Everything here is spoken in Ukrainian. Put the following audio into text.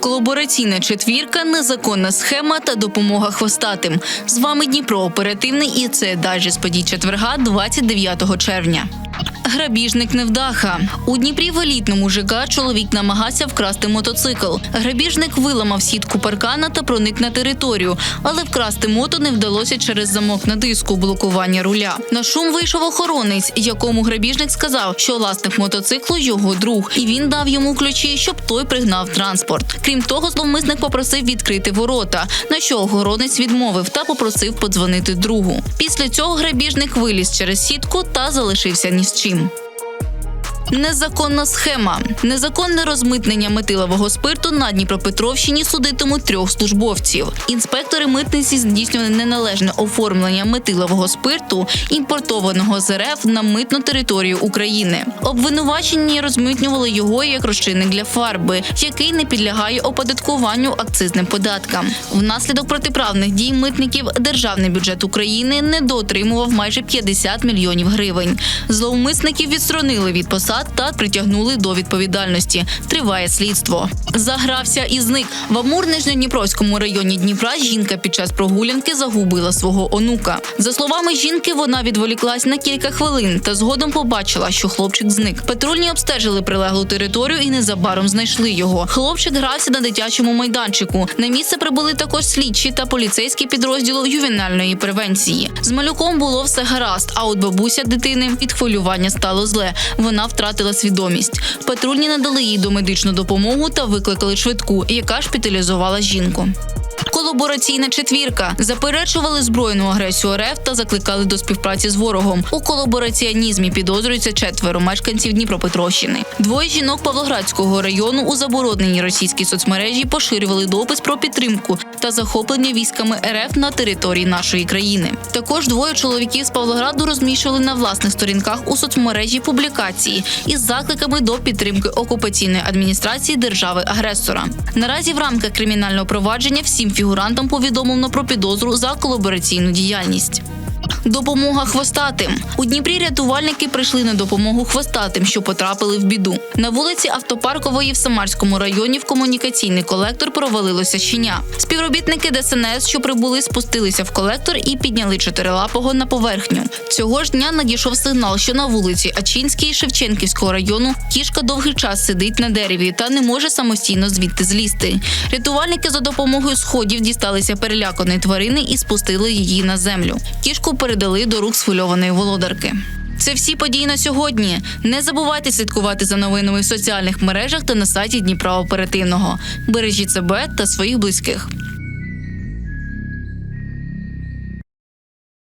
Колабораційна четвірка, незаконна схема та допомога хвостатим. З вами Дніпро оперативний і це дайджест подій четверга, 29 червня. Грабіжник невдаха у Дніпрі в елітному ЖК чоловік намагався вкрасти мотоцикл. Грабіжник виламав сітку паркана та проник на територію, але вкрасти мото не вдалося через замок на диску блокування руля. На шум вийшов охоронець, якому грабіжник сказав, що власник мотоциклу його друг, і він дав йому ключі, щоб той пригнав транспорт. Крім того, зловмисник попросив відкрити ворота, на що охоронець відмовив та попросив подзвонити другу. Після цього грабіжник виліз через сітку та залишився ні з чим. Незаконна схема. Незаконне розмитнення метилового спирту на Дніпропетровщині судитимуть трьох службовців. Інспектори митниці здійснювали неналежне оформлення метилового спирту, імпортованого з РФ на митну територію України. Обвинувачені розмитнювали його як розчинник для фарби, який не підлягає оподаткуванню акцизним податкам. Внаслідок протиправних дій митників державний бюджет України недоотримував майже 50 мільйонів гривень. Зловмисників відсторонили від посад та притягнули до відповідальності. Триває слідство. Загрався і зник в Амур-Нижньодніпровському районі Дніпра. Жінка під час прогулянки загубила свого онука. За словами жінки, вона відволіклась на кілька хвилин та згодом побачила, що хлопчик зник. Патрульні обстежили прилеглу територію і незабаром знайшли його. Хлопчик грався на дитячому майданчику. На місце прибули також слідчі та поліцейські підрозділу ювенальної превенції. З малюком було все гаразд. А от бабуся дитини від хвилювання стало зле. Вона втратила свідомість. Патрульні надали їй домедичну допомогу та викликали швидку, яка шпіталізувала жінку. Колабораційна четвірка заперечували збройну агресію РФ та закликали до співпраці з ворогом. У колабораціонізмі підозрюються четверо мешканців Дніпропетровщини. Двоє жінок Павлоградського району у забороненій російській соцмережі поширювали допис про підтримку та захоплення військами РФ на території нашої країни. Також двоє чоловіків з Павлограду розміщували на власних сторінках у соцмережі публікації із закликами до підтримки окупаційної адміністрації держави-агресора. Наразі в рамках кримінального провадження всім фігурантам повідомлено про підозру за колабораційну діяльність. Допомога хвостатим у Дніпрі. Рятувальники прийшли на допомогу хвостатим, що потрапили в біду. На вулиці Автопаркової в Самарському районі в комунікаційний колектор провалилося щеня. Співробітники ДСНС, що прибули, спустилися в колектор і підняли чотирилапого на поверхню. Цього ж дня надійшов сигнал, що на вулиці Ачинській Шевченківського району кішка довгий час сидить на дереві та не може самостійно звідти злізти. Рятувальники за допомогою сходів дісталися переляканої тварини і спустили її на землю. Кішку передали до рук схвильованої володарки. Це всі події на сьогодні. Не забувайте слідкувати за новинами в соціальних мережах та на сайті Дніпра Оперативного. Бережіть себе та своїх близьких.